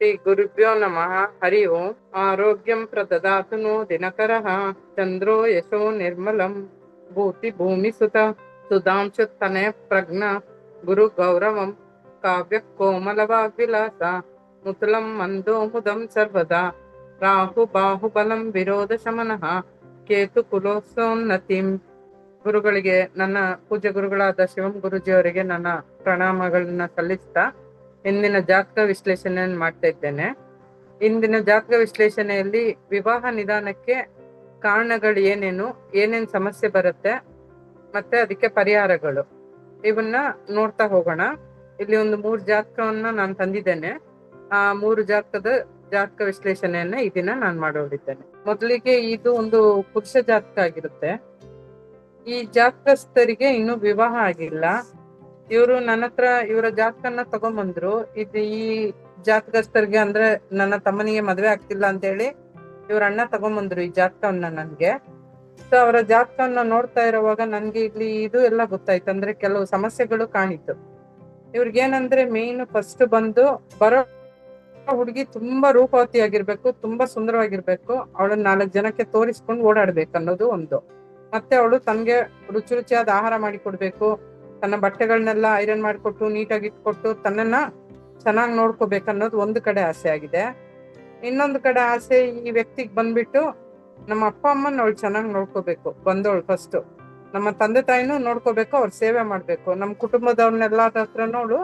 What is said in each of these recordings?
ಶ್ರೀ ಗುರುಭ್ಯೋ ನಮಃ ಹರಿ ಓಂ ಆರೋಗ್ಯಂ ಪ್ರದದಾತು ನೋ ದಿನಕರಃ ಚಂದ್ರೋ ಯಶೋ ನಿರ್ಮಲಂ ಭೂತಿ ಭೂಮಿ ಸುತ ಸುಧಾಂಶು ತನಯ ಪ್ರಜ್ಞ ಗುರು ಗೌರವಂ ಕಾವ್ಯ ಕೋಮಲವಾಗ್ವಿಲಾಸ ಮುತುಲಂ ಮಂದೋ ಮುದಂ ಸರ್ವದಾ ರಾಹು ಬಾಹುಬಲಂ ವಿರೋಧ ಶಮನಃ ಕೇತು ಕುಲೋತ್ಸೋನ್ನತಿಂ ಗುರುಗಳಿಗೆ ನನ್ನ ಪೂಜ್ಯ ಗುರುಗಳಾದ ಶಿವಂ ಗುರುಜಿಯವರಿಗೆ ನನ್ನ ಪ್ರಣಾಮಗಳನ್ನ ಸಲ್ಲಿಸ್ತಾ ಇಂದಿನ ಜಾತಕ ವಿಶ್ಲೇಷಣೆಯನ್ನು ಮಾಡ್ತಾ ಇದ್ದೇನೆ. ಇಂದಿನ ಜಾತಕ ವಿಶ್ಲೇಷಣೆಯಲ್ಲಿ ವಿವಾಹ ನಿಧಾನಕ್ಕೆ ಕಾರಣಗಳು ಏನೇನು, ಏನೇನ್ ಸಮಸ್ಯೆ ಬರುತ್ತೆ, ಮತ್ತೆ ಅದಕ್ಕೆ ಪರಿಹಾರಗಳು. ಇವನ್ನ ನೋಡ್ತಾ ಹೋಗೋಣ. ಇಲ್ಲಿ ಒಂದು ಮೂರು ಜಾತಕವನ್ನ ನಾನು ತಂದಿದ್ದೇನೆ. ಆ ಮೂರು ಜಾತಕದ ಜಾತಕ ವಿಶ್ಲೇಷಣೆಯನ್ನ ಈ ದಿನ ನಾನು ಮಾಡೋದಿದ್ದೇನೆ. ಮೊದಲಿಗೆ ಇದು ಒಂದು ಪುರುಷ ಜಾತಕ ಆಗಿರುತ್ತೆ. ಈ ಜಾತಕಸ್ಥರಿಗೆ ಇನ್ನು ವಿವಾಹ ಆಗಿಲ್ಲ. ಇವರು ನನ್ನ ಹತ್ರ ಇವರ ಜಾತಕನ್ನ ತಗೊಂಬಂದ್ರು. ಇದು ಈ ಜಾತಕಸ್ಥರಿಗೆ ಅಂದ್ರೆ ನನ್ನ ತಮ್ಮನಿಗೆ ಮದ್ವೆ ಆಗ್ತಿಲ್ಲ ಅಂತ ಹೇಳಿ ಇವ್ರ ಅಣ್ಣ ತಗೊಂಬಂದ್ರು ಈ ಜಾತಕವನ್ನ ನನ್ಗೆ. ಸೊ ಅವರ ಜಾತಕವನ್ನ ನೋಡ್ತಾ ಇರುವಾಗ ನನ್ಗೆ ಇಲ್ಲಿ ಇದು ಎಲ್ಲ ಗೊತ್ತಾಯ್ತು. ಅಂದ್ರೆ ಕೆಲವು ಸಮಸ್ಯೆಗಳು ಕಾಣಿತು. ಇವ್ರಿಗೇನಂದ್ರೆ ಮೇನ್ ಫಸ್ಟ್ ಬಂದು ಬರೋ ಹುಡುಗಿ ತುಂಬಾ ರೂಪವತಿ ಆಗಿರ್ಬೇಕು, ತುಂಬಾ ಸುಂದರವಾಗಿರ್ಬೇಕು. ಅವಳನ್ನ ನಾಲ್ಕು ಜನಕ್ಕೆ ತೋರಿಸ್ಕೊಂಡು ಓಡಾಡ್ಬೇಕು ಅನ್ನೋದು ಒಂದು. ಮತ್ತೆ ಅವಳು ತನ್ಗೆ ರುಚಿ ರುಚಿಯಾದ ಆಹಾರ ಮಾಡಿ ಕೊಡ್ಬೇಕು. ತನ್ನ ಬಟ್ಟೆಗಳನ್ನೆಲ್ಲ ಐರನ್ ಮಾಡಿಕೊಟ್ಟು ನೀಟಾಗಿ ಇಟ್ಕೊಟ್ಟು ತನ್ನನ್ನ ಚೆನ್ನಾಗಿ ನೋಡ್ಕೋಬೇಕು ಅನ್ನೋದು ಒಂದು ಕಡೆ ಆಸೆ ಆಗಿದೆ. ಇನ್ನೊಂದು ಕಡೆ ಆಸೆ ಈ ವ್ಯಕ್ತಿಗೆ ಬಂದ್ಬಿಟ್ಟು ನಮ್ಮ ಅಪ್ಪ ಅಮ್ಮನ ಅವಳು ಚೆನ್ನಾಗಿ ನೋಡ್ಕೋಬೇಕು, ಬಂದವಳು ಫಸ್ಟ್ ನಮ್ಮ ತಂದೆ ತಾಯಿನೂ ನೋಡ್ಕೋಬೇಕು, ಅವ್ರ ಸೇವೆ ಮಾಡ್ಬೇಕು. ನಮ್ಮ ಕುಟುಂಬದವ್ರನ್ನೆಲ್ಲ ಹತ್ರನೂ ಅವಳು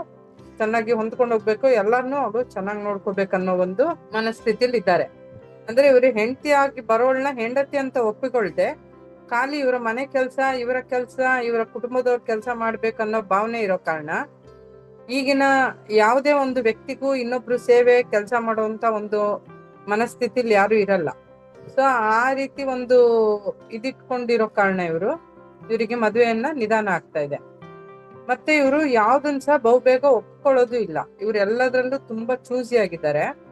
ಚೆನ್ನಾಗಿ ಹೊಂದ್ಕೊಂಡು ಹೋಗ್ಬೇಕು ಎಲ್ಲಾರನ್ನೂ ಅವಳು ಚೆನ್ನಾಗಿ ನೋಡ್ಕೋಬೇಕು ಅನ್ನೋ ಒಂದು ಮನಸ್ಥಿತಿಲಿ ಇದ್ದಾರೆ ಅಂದ್ರೆ ಇವ್ರು ಹೆಂಡತಿ ಆಗಿ ಬರೋಳ್ನ ಹೆಂಡತಿ ಅಂತ ಒಪ್ಪಿಕೊಳ್ದೆ ಖಾಲಿ ಇವರ ಮನೆ ಕೆಲಸ, ಇವರ ಕೆಲಸ, ಇವರ ಕುಟುಂಬದವ್ರ ಕೆಲಸ ಮಾಡ್ಬೇಕನ್ನೋ ಭಾವನೆ ಇರೋ ಕಾರಣ, ಈಗಿನ ಯಾವುದೇ ಒಂದು ವ್ಯಕ್ತಿಗೂ ಇನ್ನೊಬ್ರು ಸೇವೆ, ಕೆಲಸ ಮಾಡುವಂತ ಒಂದು ಮನಸ್ಥಿತಿಲಿ ಯಾರು ಇರಲ್ಲ. ಸೊ ಆ ರೀತಿ ಒಂದು ಇದಿಟ್ಕೊಂಡಿರೋ ಕಾರಣ ಇವರು. ಇವರಿಗೆ ಮದುವೆಯನ್ನ ನಿಧಾನ ಆಗ್ತಾ ಇದೆ. ಮತ್ತೆ ಇವರು ಯಾವ್ದನ್ ಸಹ ಬಹುಬೇಗ ಒಪ್ಕೊಳ್ಳೋದು ಇಲ್ಲ. ಇವ್ರು ತುಂಬಾ ಚೂಸಿ ಆಗಿದ್ದಾರೆ.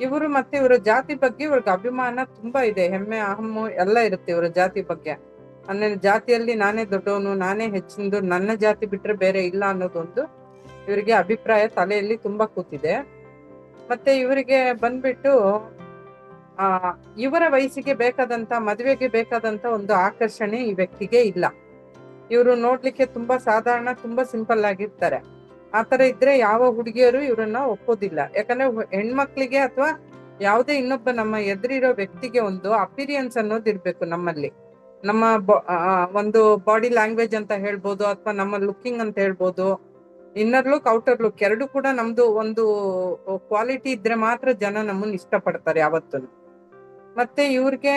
ಇವರು ಮತ್ತೆ ಇವರ ಜಾತಿ ಬಗ್ಗೆ ಇವ್ರಿಗೆ ಅಭಿಮಾನ ತುಂಬಾ ಇದೆ. ಹೆಮ್ಮೆ, ಅಹಮ್ಮು ಎಲ್ಲ ಇರುತ್ತೆ ಇವರ ಜಾತಿ ಬಗ್ಗೆ. ಅಂದ್ರೆ ಜಾತಿಯಲ್ಲಿ ನಾನೇ ದೊಡ್ಡವನು, ನಾನೇ ಹೆಚ್ಚಿಂದು ನನ್ನ ಜಾತಿ ಬಿಟ್ರೆ ಬೇರೆ ಇಲ್ಲ ಅನ್ನೋದೊಂದು ಇವರಿಗೆ ಅಭಿಪ್ರಾಯ ತಲೆಯಲ್ಲಿ ತುಂಬಾ ಕೂತಿದೆ. ಮತ್ತೆ ಇವರಿಗೆ ಬಂದ್ಬಿಟ್ಟು, ಆ, ಇವರ ವಯಸ್ಸಿಗೆ ಬೇಕಾದಂತ, ಮದುವೆಗೆ ಬೇಕಾದಂತ ಒಂದು ಆಕರ್ಷಣೆ ಈ ವ್ಯಕ್ತಿಗೆ ಇಲ್ಲ. ಇವರು ನೋಡ್ಲಿಕ್ಕೆ ತುಂಬಾ ಸಾಧಾರಣ, ತುಂಬಾ ಸಿಂಪಲ್ ಆಗಿರ್ತಾರೆ. ಆತರ ಇದ್ರೆ ಯಾವ ಹುಡುಗಿಯರು ಇವರನ್ನ ಒಪ್ಪೋದಿಲ್ಲ. ಯಾಕಂದ್ರೆ ಹೆಣ್ಮಕ್ಳಿಗೆ ಅಥವಾ ಯಾವುದೇ ಇನ್ನೊಬ್ಬ ನಮ್ಮ ಎದುರಿರೋ ವ್ಯಕ್ತಿಗೆ ಒಂದು ಅಪಿರಿಯನ್ಸ್ ಅನ್ನೋದು ಇರ್ಬೇಕು ನಮ್ಮಲ್ಲಿ. ನಮ್ಮ ಒಂದು ಬಾಡಿ ಲ್ಯಾಂಗ್ವೇಜ್ ಅಂತ ಹೇಳ್ಬೋದು ಅಥವಾ ನಮ್ಮ ಲುಕ್ಕಿಂಗ್ ಅಂತ ಹೇಳ್ಬೋದು. ಇನ್ನರ್ ಲುಕ್, ಔಟರ್ ಲುಕ್ ಎರಡು ಕೂಡ ನಮ್ದು ಒಂದು ಕ್ವಾಲಿಟಿ ಇದ್ರೆ ಮಾತ್ರ ಜನ ನಮ್ಮನ್ನ ಇಷ್ಟಪಡ್ತಾರೆ ಯಾವತ್ತೂ ಮತ್ತೆ ಇವ್ರಿಗೆ,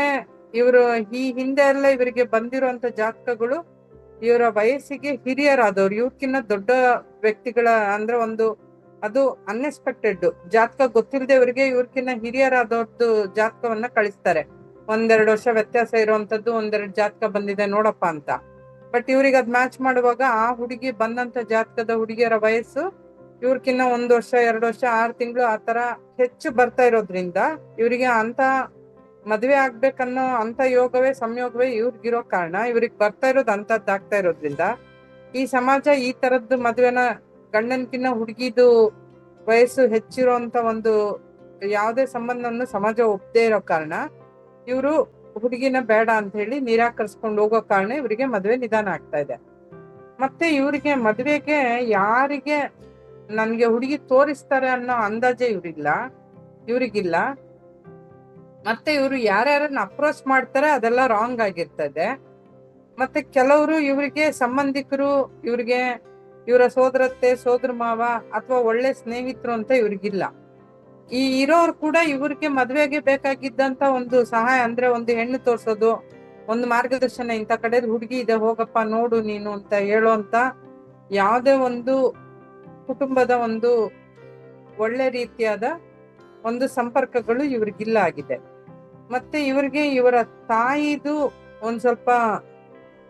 ಇವರು ಈ ಹಿಂದೆ ಎಲ್ಲ ಇವರಿಗೆ ಬಂದಿರುವಂತ ಜಾತಕಗಳು ಇವರ ವಯಸ್ಸಿಗೆ ಹಿರಿಯರಾದವ್ರು. ಇವ್ರಕಿನ್ನ ದೊಡ್ಡ ವ್ಯಕ್ತಿಗಳ ಅಂದ್ರೆ ಒಂದು ಅದು ಅನ್ಎಕ್ಸ್ಪೆಕ್ಟೆಡ್ ಜಾತಕ ಗೊತ್ತಿಲ್ಲದೆ ಇವ್ರಿಗೆ ಇವ್ರಕಿನ್ನ ಹಿರಿಯರಾದವ್ರದ್ದು ಜಾತಕವನ್ನ ಕಳಿಸ್ತಾರೆ. ಒಂದೆರಡು ವರ್ಷ ವ್ಯತ್ಯಾಸ ಇರುವಂತದ್ದು ಒಂದೆರಡು ಜಾತಕ ಬಂದಿದೆ ನೋಡಪ್ಪ ಅಂತ. ಬಟ್ ಇವ್ರಿಗೆ ಅದ್ ಮ್ಯಾಚ್ ಮಾಡುವಾಗ ಆ ಹುಡುಗಿ ಬಂದಂತ ಜಾತಕದ ಹುಡುಗಿಯರ ವಯಸ್ಸು ಇವ್ರಕಿನ್ನ ಒಂದ್ ವರ್ಷ, ಎರಡು ವರ್ಷ, ಆರು ತಿಂಗಳು ಆತರ ಹೆಚ್ಚು ಬರ್ತಾ ಇರೋದ್ರಿಂದ ಇವರಿಗೆ ಅಂತ ಮದ್ವೆ ಆಗ್ಬೇಕನ್ನೋ ಅಂತ ಯೋಗವೇ, ಸಂಯೋಗವೇ ಇವ್ರಿಗಿರೋ ಕಾರಣ ಇವ್ರಿಗೆ ಬರ್ತಾ ಇರೋದು ಅಂತದ್ದಾಗ್ತಾ ಇರೋದ್ರಿಂದ ಈ ಸಮಾಜ ಈ ತರದ್ದು ಮದ್ವೆನ ಗಂಡನ್ಕಿನ್ನ ಹುಡುಗಿದು ವಯಸ್ಸು ಹೆಚ್ಚಿರುವಂತ ಒಂದು ಯಾವುದೇ ಸಂಬಂಧವನ್ನು ಸಮಾಜ ಒಪ್ಪದೇ ಇರೋ ಕಾರಣ ಇವರು ಹುಡುಗಿನ ಬೇಡ ಅಂತ ಹೇಳಿ ನಿರಾಕರಿಸ್ಕೊಂಡು ಹೋಗೋ ಕಾರಣ ಇವರಿಗೆ ಮದುವೆ ನಿಧಾನ ಆಗ್ತಾ ಇದೆ. ಮತ್ತೆ ಇವರಿಗೆ ಮದುವೆಗೆ ಯಾರಿಗೆ ನನ್ಗೆ ಹುಡುಗಿ ತೋರಿಸ್ತಾರೆ ಅನ್ನೋ ಅಂದಾಜೆ ಇವ್ರಿಲ್ಲ, ಇವ್ರಿಗಿಲ್ಲ. ಮತ್ತೆ ಇವರು ಯಾರ್ಯಾರನ್ನ ಅಪ್ರೋಚ್ ಮಾಡ್ತಾರೆ ಅದೆಲ್ಲ ರಾಂಗ್ ಆಗಿರ್ತದೆ. ಮತ್ತೆ ಕೆಲವರು ಇವರಿಗೆ ಸಂಬಂಧಿಕರು ಇವ್ರಿಗೆ ಇವರ ಸೋದರತ್ತೆ, ಸೋದರ ಮಾವ ಅಥವಾ ಒಳ್ಳೆ ಸ್ನೇಹಿತರು ಅಂತ ಇವ್ರಿಗಿಲ್ಲ. ಈ ಇರೋರು ಕೂಡ ಇವ್ರಿಗೆ ಮದ್ವೆಗೆ ಬೇಕಾಗಿದ್ದಂತ ಒಂದು ಸಹಾಯ ಅಂದ್ರೆ ಒಂದು ಹೆಣ್ಣು ತೋರ್ಸೋದು, ಒಂದು ಮಾರ್ಗದರ್ಶನ ಇಂಥ ಕಡೆ ಹುಡುಗಿ ಇದೆ, ಹೋಗಪ್ಪ ನೋಡು ನೀನು ಅಂತ ಹೇಳೋ ಅಂತ ಯಾವುದೇ ಒಂದು ಕುಟುಂಬದ ಒಂದು ಒಳ್ಳೆ ರೀತಿಯಾದ ಒಂದು ಸಂಪರ್ಕಗಳು ಇವ್ರಿಗಿಲ್ಲ ಆಗಿದೆ. ಮತ್ತೆ ಇವ್ರಿಗೆ ಇವರ ತಾಯಿದು ಒಂದ್ ಸ್ವಲ್ಪ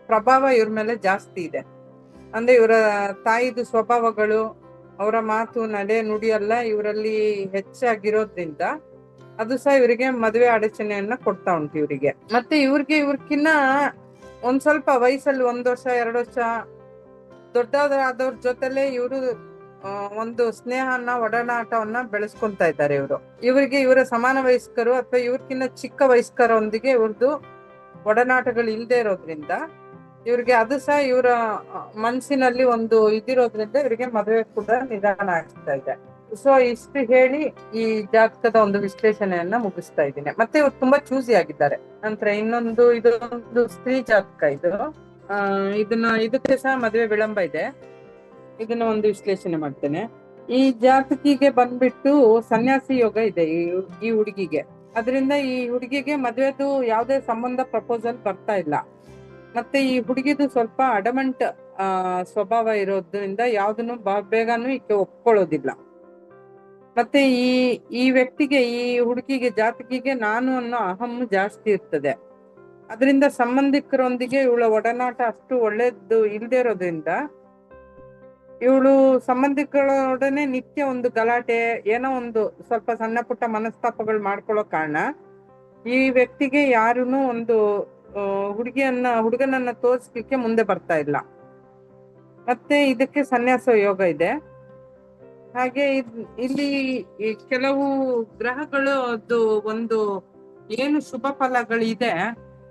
ಪ್ರಭಾವ ಇವ್ರ ಮೇಲೆ ಜಾಸ್ತಿ ಇದೆ. ಅಂದ್ರೆ ಇವರ ತಾಯಿದು ಸ್ವಭಾವಗಳು, ಅವರ ಮಾತು ನಡೆ ನುಡಿ ಎಲ್ಲ ಇವರಲ್ಲಿ ಹೆಚ್ಚಾಗಿರೋದ್ರಿಂದ ಅದು ಸಹ ಇವರಿಗೆ ಮದುವೆ ಅಡಚಣೆಯನ್ನ ಕೊಡ್ತಾ ಉಂಟು ಇವರಿಗೆ. ಮತ್ತೆ ಇವ್ರಿಗೆ ಇವ್ರಕಿನ್ನ ಒಂದ್ ಸ್ವಲ್ಪ ವಯಸ್ಸಲ್ಲಿ ಒಂದ್ ವರ್ಷ, ಎರಡು ವರ್ಷ ದೊಡ್ಡವರಾದವ್ರ ಜೊತೆಲೆ ಇವರು ಒಂದು ಸ್ನೇಹನ ಒಡನಾಟವನ್ನ ಬೆಳೆಸ್ಕೊಂತ ಇದ್ದಾರೆ ಇವರು. ಇವರಿಗೆ ಇವರ ಸಮಾನ ವಯಸ್ಕರು ಅಥವಾ ಇವ್ರಕ್ಕಿನ್ನ ಚಿಕ್ಕ ವಯಸ್ಕರೊಂದಿಗೆ ಇವ್ರದ್ದು ಒಡನಾಟಗಳು ಇಲ್ಲದೆ ಇರೋದ್ರಿಂದ ಇವ್ರಿಗೆ ಅದು ಸಹ ಇವರ ಮನಸ್ಸಿನಲ್ಲಿ ಒಂದು ಇದಿರೋದ್ರಿಂದ ಇವರಿಗೆ ಮದುವೆ ಕೂಡ ನಿಧಾನ ಆಗ್ತಾ ಇದೆ. ಸೊ ಇಷ್ಟು ಹೇಳಿ ಈ ಜಾತಕದ ಒಂದು ವಿಶ್ಲೇಷಣೆಯನ್ನ ಮುಗಿಸ್ತಾ ಇದ್ದೀನಿ. ಮತ್ತೆ ಇವ್ರು ತುಂಬಾ ಚೂಸಿ ಆಗಿದ್ದಾರೆ. ನಂತರ ಇನ್ನೊಂದು, ಇದೊಂದು ಸ್ತ್ರೀ ಜಾತಕ ಇದು. ಇದನ್ನ, ಇದಕ್ಕೆ ಸಹ ಮದುವೆ ವಿಳಂಬ ಇದೆ. ಇದನ್ನ ಒಂದು ವಿಶ್ಲೇಷಣೆ ಮಾಡ್ತೇನೆ. ಈ ಜಾತಕಿಗೆ ಬಂದ್ಬಿಟ್ಟು ಸನ್ಯಾಸಿ ಯೋಗ ಇದೆ ಈ ಹುಡುಗಿಗೆ. ಅದರಿಂದ ಈ ಹುಡುಗಿಗೆ ಮದುವೆದು ಯಾವುದೇ ಸಂಬಂಧ ಪ್ರಪೋಸಲ್ ಬರ್ತಾ ಇಲ್ಲ. ಮತ್ತೆ ಈ ಹುಡುಗಿದು ಸ್ವಲ್ಪ ಅಡಮಂಟ್, ಆ, ಸ್ವಭಾವ ಇರೋದ್ರಿಂದ ಯಾವ್ದನ್ನು ಬೇಗನು ಈಕೆ ಒಪ್ಕೊಳ್ಳೋದಿಲ್ಲ. ಮತ್ತೆ ಈ ಈ ವ್ಯಕ್ತಿಗೆ, ಈ ಹುಡುಗಿಗೆ, ಜಾತಕಿಗೆ ನಾನು ಅನ್ನೋ ಅಹಂ ಜಾಸ್ತಿ ಇರ್ತದೆ. ಅದರಿಂದ ಸಂಬಂಧಿಕರೊಂದಿಗೆ ಇವಳ ಒಡನಾಟ ಅಷ್ಟು ಒಳ್ಳೇದು ಇಲ್ದೇ ಇರೋದ್ರಿಂದ ಇವಳು ಸಂಬಂಧಿಕರೊಡನೆ ನಿತ್ಯ ಒಂದು ಗಲಾಟೆ, ಏನೋ ಒಂದು ಸ್ವಲ್ಪ ಸಣ್ಣ ಪುಟ್ಟ ಮನಸ್ತಾಪಗಳು ಮಾಡ್ಕೊಳ್ಳೋ ಕಾರಣ ಈ ವ್ಯಕ್ತಿಗೆ ಯಾರೂನು ಒಂದು ಹುಡುಗಿಯನ್ನ, ಹುಡುಗನನ್ನ ತೋರಿಸ್ಲಿಕ್ಕೆ ಮುಂದೆ ಬರ್ತಾ ಇಲ್ಲ. ಮತ್ತೆ ಇದಕ್ಕೆ ಸನ್ಯಾಸ ಯೋಗ ಇದೆ. ಹಾಗೆ ಇಲ್ಲಿ ಕೆಲವು ಗ್ರಹಗಳು ಅದು ಒಂದು ಏನು ಶುಭ ಫಲಗಳಿದೆ,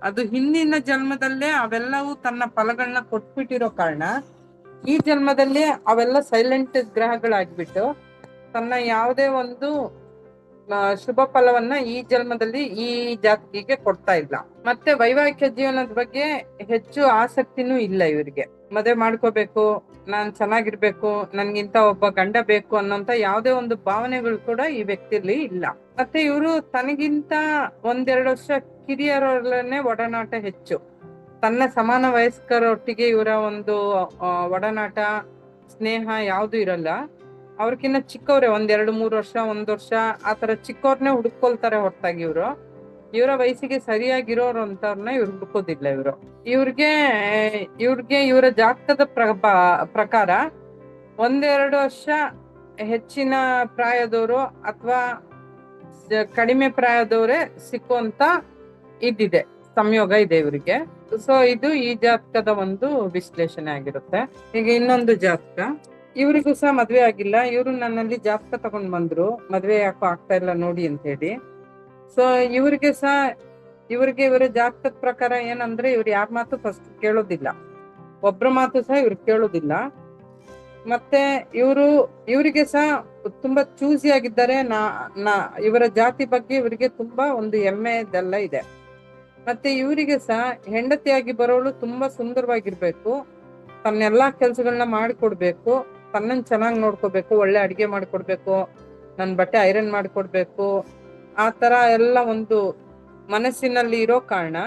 ಅದು ಹಿಂದಿನ ಜನ್ಮದಲ್ಲೇ ಅವೆಲ್ಲವೂ ತನ್ನ ಫಲಗಳನ್ನ ಕೊಟ್ಬಿಟ್ಟಿರೋ ಕಾರಣ, ಈ ಜನ್ಮದಲ್ಲಿ ಅವೆಲ್ಲ ಸೈಲೆಂಟ್ ಗ್ರಹಗಳಾಗ್ಬಿಟ್ಟು ತನ್ನ ಯಾವುದೇ ಒಂದು ಶುಭ ಫಲವನ್ನ ಈ ಜನ್ಮದಲ್ಲಿ ಈ ಜಾತಿಗೆ ಕೊಡ್ತಾ ಇಲ್ಲ. ಮತ್ತೆ ವೈವಾಹಿಕ ಜೀವನದ ಬಗ್ಗೆ ಹೆಚ್ಚು ಆಸಕ್ತಿನೂ ಇಲ್ಲ ಇವರಿಗೆ. ಮದುವೆ ಮಾಡ್ಕೋಬೇಕು, ನಾನ್ ಚೆನ್ನಾಗಿರ್ಬೇಕು, ನನ್ಗಿಂತ ಒಬ್ಬ ಗಂಡ ಬೇಕು ಅನ್ನೋಂತ ಯಾವುದೇ ಒಂದು ಭಾವನೆಗಳು ಕೂಡ ಈ ವ್ಯಕ್ತಿಯಲ್ಲಿ ಇಲ್ಲ. ಮತ್ತೆ ಇವರು ತನಗಿಂತ ಒಂದೆರಡು ವರ್ಷ ಕಿರಿಯರಲ್ಲೇ ಒಡನಾಟ ಹೆಚ್ಚು. ತನ್ನ ಸಮಾನ ವಯಸ್ಕರೊಟ್ಟಿಗೆ ಇವರ ಒಂದು ಒಡನಾಟ, ಸ್ನೇಹ ಯಾವುದು ಇರಲ್ಲ. ಅವ್ರಕಿನ್ನ ಚಿಕ್ಕವ್ರೆ, ಒಂದ್ ಎರಡು ಮೂರು ವರ್ಷ, ಒಂದ್ ವರ್ಷ ಆತರ ಚಿಕ್ಕವ್ರನ್ನೇ ಹುಡ್ಕೊಳ್ತಾರೆ ಹೊರತಾಗಿ ಇವರು. ಇವರ ವಯಸ್ಸಿಗೆ ಸರಿಯಾಗಿರೋರು ಅಂತವ್ರನ್ನ ಇವ್ರು ಹುಡುಕೋದಿಲ್ಲ ಇವರು. ಇವ್ರಿಗೆ ಇವ್ರಿಗೆ ಇವರ ಜಾತಕದ ಪ್ರ- ಪ್ರಕಾರ ಒಂದೆರಡು ವರ್ಷ ಹೆಚ್ಚಿನ ಪ್ರಾಯದವರು ಅಥವಾ ಕಡಿಮೆ ಪ್ರಾಯದವರೇ ಸಿಕ್ಕುವಂತ ಇದಿದೆ, ಸಂಯೋಗ ಇದೆ ಇವರಿಗೆ. ಸೊ ಇದು ಈ ಜಾತಕದ ಒಂದು ವಿಶ್ಲೇಷಣೆ ಆಗಿರುತ್ತೆ. ಈಗ ಇನ್ನೊಂದು ಜಾತಕ. ಇವರಿಗೂ ಸಹ ಮದ್ವೆ ಆಗಿಲ್ಲ. ಇವರು ನನ್ನಲ್ಲಿ ಜಾತಕ ತಗೊಂಡ್ ಬಂದ್ರು. ಮದ್ವೆ ಯಾಕೋ ಆಗ್ತಾ ಇಲ್ಲ ನೋಡಿ ಅಂತ ಹೇಳಿ. ಸೊ ಇವ್ರಿಗೆ ಸಹ ಇವ್ರಿಗೆ ಇವರ ಜಾತಕದ ಪ್ರಕಾರ ಏನಂದ್ರೆ ಇವ್ರು ಯಾರ ಮಾತು ಫಸ್ಟ್ ಕೇಳೋದಿಲ್ಲ. ಒಬ್ರ ಮಾತು ಸಹ ಇವ್ರು ಕೇಳೋದಿಲ್ಲ. ಮತ್ತೆ ಇವರು ಇವರಿಗೆ ಸಹ ತುಂಬಾ ಚೂಸಿ ಆಗಿದ್ದಾರೆ. ನಾ ನಾ, ಇವರ ಜಾತಿ ಬಗ್ಗೆ ಇವರಿಗೆ ತುಂಬಾ ಒಂದು ಹೆಮ್ಮೆದೆಲ್ಲ ಇದೆ. ಮತ್ತೆ ಇವರಿಗೆ ಸಹ ಹೆಂಡತಿಯಾಗಿ ಬರೋಳು ತುಂಬಾ ಸುಂದರವಾಗಿರ್ಬೇಕು. ತನ್ನೆಲ್ಲಾ ಕೆಲಸಗಳನ್ನ ಮಾಡಿಕೊಡ್ಬೇಕು. ತನ್ನನ್ ಚೆನ್ನಾಗಿ ನೋಡ್ಕೋಬೇಕು, ಒಳ್ಳೆ ಅಡಿಗೆ ಮಾಡ್ಕೊಡ್ಬೇಕು, ನನ್ ಬಟ್ಟೆ ಐರನ್ ಮಾಡ್ಕೊಡ್ಬೇಕು. ಆ ತರ ಎಲ್ಲ ಒಂದು ಮನಸ್ಸಿನಲ್ಲಿ ಇರೋ ಕಾರಣ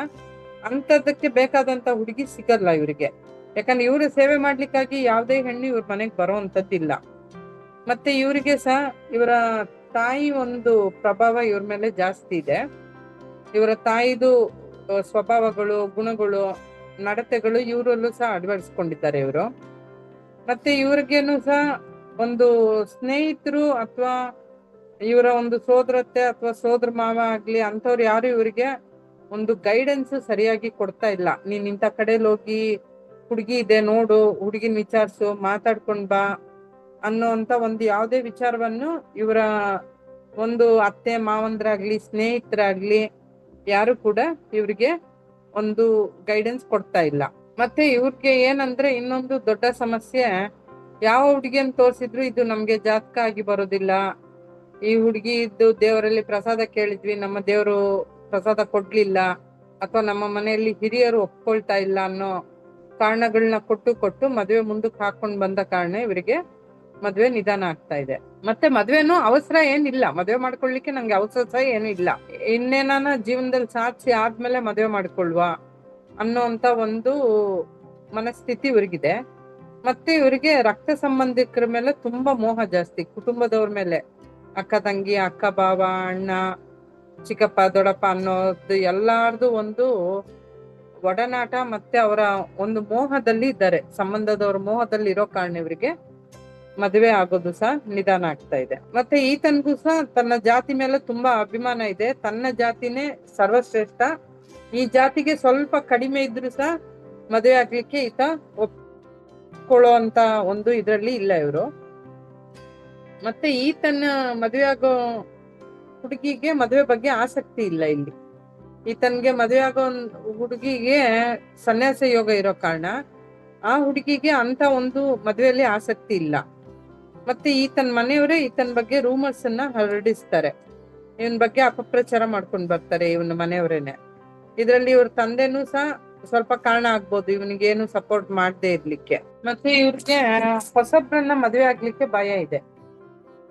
ಅಂತದಕ್ಕೆ ಬೇಕಾದಂತ ಹುಡುಗಿ ಸಿಗಲ್ಲ ಇವರಿಗೆ. ಯಾಕಂದ್ರೆ ಇವ್ರ ಸೇವೆ ಮಾಡ್ಲಿಕ್ಕಾಗಿ ಯಾವ್ದೇ ಹೆಣ್ಣು ಇವ್ರ ಮನೆಗ್ ಬರೋವಂಥದ್ದಿಲ್ಲ ಮತ್ತೆ ಇವರಿಗೆ ಸಹ ಇವರ ತಾಯಿ ಒಂದು ಪ್ರಭಾವ ಇವ್ರ ಮೇಲೆ ಜಾಸ್ತಿ ಇದೆ. ಇವರ ತಾಯಿದು ಸ್ವಭಾವಗಳು, ಗುಣಗಳು, ನಡತೆಗಳು ಇವರಲ್ಲೂ ಸಹ ಅಳವಡಿಸ್ಕೊಂಡಿದ್ದಾರೆ ಇವರು. ಮತ್ತೆ ಇವ್ರಿಗೇನು ಸಹ ಒಂದು ಸ್ನೇಹಿತರು ಅಥವಾ ಇವರ ಒಂದು ಸೋದರತ್ತೆ ಅಥವಾ ಸೋದರ ಮಾವ ಆಗ್ಲಿ ಅಂತವ್ರು ಯಾರು ಇವರಿಗೆ ಒಂದು ಗೈಡೆನ್ಸ್ ಸರಿಯಾಗಿ ಕೊಡ್ತಾ ಇಲ್ಲ. ನೀನ್ ಇಂಥ ಕಡೆಲಿ ಹೋಗಿ ಹುಡುಗಿ ಇದೆ ನೋಡು, ಹುಡುಗಿನ ವಿಚಾರಿಸು, ಮಾತಾಡ್ಕೊಂಡ್ ಬಾ ಅನ್ನೋಂತ ಒಂದು ಯಾವುದೇ ವಿಚಾರವನ್ನು ಇವರ ಒಂದು ಅತ್ತೆ ಮಾವಂದ್ರಾಗ್ಲಿ, ಸ್ನೇಹಿತರಾಗ್ಲಿ ಯಾರು ಕೂಡ ಇವರಿಗೆ ಒಂದು ಗೈಡೆನ್ಸ್ ಕೊಡ್ತಾ ಇಲ್ಲ. ಮತ್ತೆ ಇವ್ರಿಗೆ ಏನಂದ್ರೆ ಇನ್ನೊಂದು ದೊಡ್ಡ ಸಮಸ್ಯೆ, ಯಾವ ಹುಡುಗಿಯನ್ನು ತೋರಿಸಿದ್ರು ಇದು ನಮ್ಗೆ ಜಾತಕ ಆಗಿ ಬರೋದಿಲ್ಲ. ಈ ಹುಡುಗಿ ಇದ್ದು ದೇವರಲ್ಲಿ ಪ್ರಸಾದ ಕೇಳಿದ್ವಿ, ನಮ್ಮ ದೇವರು ಪ್ರಸಾದ ಕೊಡ್ಲಿಲ್ಲ, ಅಥವಾ ನಮ್ಮ ಮನೆಯಲ್ಲಿ ಹಿರಿಯರು ಒಪ್ಕೊಳ್ತಾ ಇಲ್ಲ ಅನ್ನೋ ಕಾರಣಗಳನ್ನ ಕೊಟ್ಟು ಕೊಟ್ಟು ಮದುವೆ ಮುಂದಕ್ಕೆ ಹಾಕೊಂಡ್ ಬಂದ ಕಾರಣ ಇವರಿಗೆ ಮದ್ವೆ ನಿಧಾನ ಆಗ್ತಾ ಇದೆ. ಮತ್ತೆ ಮದ್ವೆನೂ ಅವಸರ ಏನಿಲ್ಲ, ಮದ್ವೆ ಮಾಡ್ಕೊಳ್ಲಿಕ್ಕೆ ನಂಗೆ ಅವಸರ ಏನು ಇಲ್ಲ ಇನ್ನೇನಾನ ಜೀವನದಲ್ಲಿ ಸಾಧಿಸಿ ಆದ್ಮೇಲೆ ಮದ್ವೆ ಮಾಡ್ಕೊಳ್ವಾ. ಅನ್ನೋಂತ ಒಂದು ಮನಸ್ಥಿತಿ ಇವ್ರಿಗಿದೆ. ಮತ್ತೆ ಇವರಿಗೆ ರಕ್ತ ಸಂಬಂಧಿಕರ ಮೇಲೆ ತುಂಬಾ ಮೋಹ ಜಾಸ್ತಿ. ಕುಟುಂಬದವ್ರ ಮೇಲೆ ಅಕ್ಕ ತಂಗಿ, ಅಕ್ಕ ಬಾವ, ಅಣ್ಣ, ಚಿಕ್ಕಪ್ಪ, ದೊಡ್ಡಪ್ಪ ಅನ್ನೋದು ಎಲ್ಲಾರ್ದು ಒಂದು ಒಡನಾಟ ಮತ್ತೆ ಅವರ ಒಂದು ಮೋಹದಲ್ಲಿ ಇದ್ದಾರೆ. ಸಂಬಂಧದವ್ರ ಮೋಹದಲ್ಲಿ ಇರೋ ಕಾರಣ ಇವರಿಗೆ ಮದುವೆ ಆಗೋದು ಸಹ ನಿಧಾನ ಆಗ್ತಾ ಇದೆ. ಮತ್ತೆ ಈತನಿಗೂ ಸಹ ತನ್ನ ಜಾತಿ ಮೇಲೆ ತುಂಬಾ ಅಭಿಮಾನ ಇದೆ. ತನ್ನ ಜಾತಿನೇ ಸರ್ವಶ್ರೇಷ್ಠ. ಈ ಜಾತಿಗೆ ಸ್ವಲ್ಪ ಕಡಿಮೆ ಇದ್ರು ಸಹ ಮದುವೆ ಆಗ್ಲಿಕ್ಕೆ ಈತ ಒಪ್ಕೊಳ್ಳೋ ಅಂತ ಒಂದು ಇದ್ರಲ್ಲಿ ಇಲ್ಲ ಇವರು. ಮತ್ತೆ ಈತನ ಮದುವೆ ಆಗೋ ಹುಡುಗಿಗೆ ಮದುವೆ ಬಗ್ಗೆ ಆಸಕ್ತಿ ಇಲ್ಲ ಇಲ್ಲಿ. ಈತನ್ಗೆ ಮದುವೆ ಆಗೋ ಹುಡುಗಿಗೆ ಸನ್ಯಾಸ ಯೋಗ ಇರೋ ಕಾರಣ ಆ ಹುಡುಗಿಗೆ ಅಂತ ಒಂದು ಮದುವೆಯಲ್ಲಿ ಆಸಕ್ತಿ ಇಲ್ಲ. ಮತ್ತೆ ಈತನ ಮನೆಯವರೇ ಈತನ ಬಗ್ಗೆ ರೂಮರ್ಸ್ ಅನ್ನ ಹರಡಿಸ್ತಾರೆ. ಇವನ್ ಬಗ್ಗೆ ಅಪಪ್ರಚಾರ ಮಾಡ್ಕೊಂಡ್ ಬರ್ತಾರೆ ಇವನ ಮನೆಯವರೇನೆ. ಇದರಲ್ಲಿ ಇವ್ರ ತಂದೆನೂ ಸಹ ಸ್ವಲ್ಪ ಕಾರಣ ಆಗ್ಬೋದು, ಇವನಿಗೆ ಏನು ಸಪೋರ್ಟ್ ಮಾಡದೆ ಇರ್ಲಿಕ್ಕೆ. ಮತ್ತೆ ಇವ್ರಿಗೆ ಹೊಸಬ್ರನ್ನ ಮದುವೆ ಆಗ್ಲಿಕ್ಕೆ ಭಯ ಇದೆ.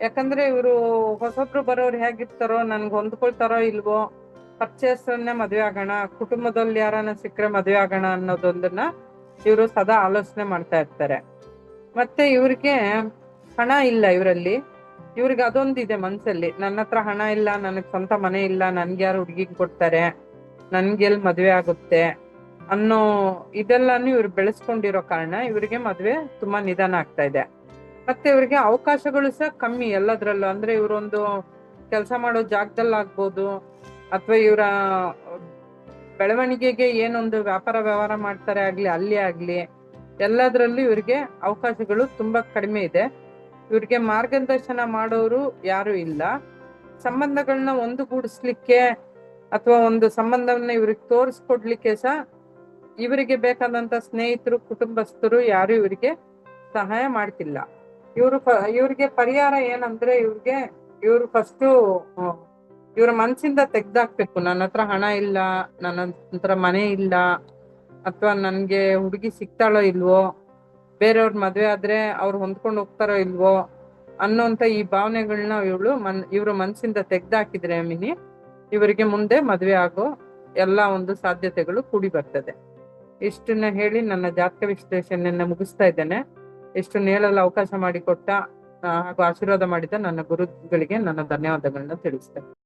ಯಾಕಂದ್ರೆ ಇವರು ಹೊಸಬ್ರು ಬರೋರು ಹೇಗಿರ್ತಾರೋ, ನನ್ಗೆ ಹೊಂದ್ಕೊಳ್ತಾರೋ ಇಲ್ವೋ ಪರ್ಚೇಸನ್ನ ಮದುವೆ ಆಗೋಣ, ಕುಟುಂಬದಲ್ಲಿ ಯಾರನ್ನ ಸಿಕ್ಕರೆ ಮದುವೆ ಆಗೋಣ ಅನ್ನೋದೊಂದನ್ನ ಇವರು ಸದಾ ಆಲೋಚನೆ ಮಾಡ್ತಾ ಇರ್ತಾರೆ. ಮತ್ತೆ ಇವ್ರಿಗೆ ಹಣ ಇಲ್ಲ ಇವರಲ್ಲಿ. ಇವ್ರಿಗೆ ಅದೊಂದಿದೆ ಮನ್ಸಲ್ಲಿ. ನನ್ನ ಹತ್ರ ಹಣ ಇಲ್ಲ, ನನಗ್ ಸ್ವಂತ ಮನೆ ಇಲ್ಲ, ನನ್ಗೆ ಯಾರು ಹುಡುಗಿಗೆ ಕೊಡ್ತಾರೆ. ನನ್ಗೆ ಎಲ್ಲಿ ಮದ್ವೆ ಆಗುತ್ತೆ ಅನ್ನೋ ಇದೆಲ್ಲಾನು ಇವ್ರು ಬೆಳೆಸ್ಕೊಂಡಿರೋ ಕಾರಣ ಇವರಿಗೆ ಮದ್ವೆ ತುಂಬಾ ನಿಧಾನ ಆಗ್ತಾ ಇದೆ. ಮತ್ತೆ ಇವ್ರಿಗೆ ಅವಕಾಶಗಳು ಸಹ ಕಮ್ಮಿ ಎಲ್ಲದ್ರಲ್ಲೂ. ಅಂದ್ರೆ ಇವರೊಂದು ಕೆಲಸ ಮಾಡೋ ಜಾಗದಲ್ಲಿ ಆಗ್ಬೋದು ಅಥವಾ ಇವರ ಬೆಳವಣಿಗೆಗೆ ಏನೊಂದು ವ್ಯಾಪಾರ ವ್ಯವಹಾರ ಮಾಡ್ತಾರೆ ಆಗ್ಲಿ, ಅಲ್ಲಿ ಆಗ್ಲಿ, ಎಲ್ಲದರಲ್ಲೂ ಇವ್ರಿಗೆ ಅವಕಾಶಗಳು ತುಂಬಾ ಕಡಿಮೆ ಇದೆ. ಇವ್ರಿಗೆ ಮಾರ್ಗದರ್ಶನ ಮಾಡೋರು ಯಾರು ಇಲ್ಲ. ಸಂಬಂಧಗಳನ್ನ ಒಂದುಗೂಡಿಸ್ಲಿಕ್ಕೆ ಅಥವಾ ಒಂದು ಸಂಬಂಧವನ್ನ ಇವ್ರಿಗೆ ತೋರಿಸ್ಕೊಡ್ಲಿಕ್ಕೆ ಸಹ ಇವರಿಗೆ ಬೇಕಾದಂತ ಸ್ನೇಹಿತರು, ಕುಟುಂಬಸ್ಥರು ಯಾರು ಇವರಿಗೆ ಸಹಾಯ ಮಾಡ್ತಿಲ್ಲ. ಇವರು ಇವ್ರಿಗೆ ಪರಿಹಾರ ಏನಂದ್ರೆ ಇವ್ರಿಗೆ, ಇವ್ರು ಫಸ್ಟು ಇವ್ರ ಮನ್ಸಿಂದ ತೆಗ್ದಾಕ್ಬೇಕು. ನನ್ನ ಹತ್ರ ಹಣ ಇಲ್ಲ, ನನ್ನ ಹತ್ರ ಮನೆ ಇಲ್ಲ, ಅಥವಾ ನನ್ಗೆ ಹುಡುಗಿ ಸಿಗ್ತಾಳೋ ಇಲ್ವೋ, ಬೇರೆಯವ್ರ ಮದ್ವೆ ಆದ್ರೆ ಅವ್ರು ಹೊಂದ್ಕೊಂಡು ಹೋಗ್ತಾರೋ ಇಲ್ವೋ ಅನ್ನೋಂತ ಈ ಭಾವನೆಗಳನ್ನ ಇವಳು ಮನ್, ಇವ್ರ ಮನ್ಸಿಂದ ತೆಗ್ದಾಕಿದ್ರೆ ಮಿನಿ ಇವರಿಗೆ ಮುಂದೆ ಮದುವೆ ಆಗೋ ಎಲ್ಲ ಒಂದು ಸಾಧ್ಯತೆಗಳು ಕೂಡಿ ಬರ್ತದೆ. ಇಷ್ಟನ್ನ ಹೇಳಿ ನನ್ನ ಜಾತಕ ವಿಶ್ಲೇಷಣೆಯನ್ನ ಮುಗಿಸ್ತಾ ಇದ್ದೇನೆ. ಇಷ್ಟನ್ನ ಹೇಳಲು ಅವಕಾಶ ಮಾಡಿಕೊಟ್ಟ ಹಾಗೂ ಆಶೀರ್ವಾದ ಮಾಡಿದ ನನ್ನ ಗುರುಗಳಿಗೆ ನನ್ನ ಧನ್ಯವಾದಗಳನ್ನ ತಿಳಿಸ್ತೇನೆ.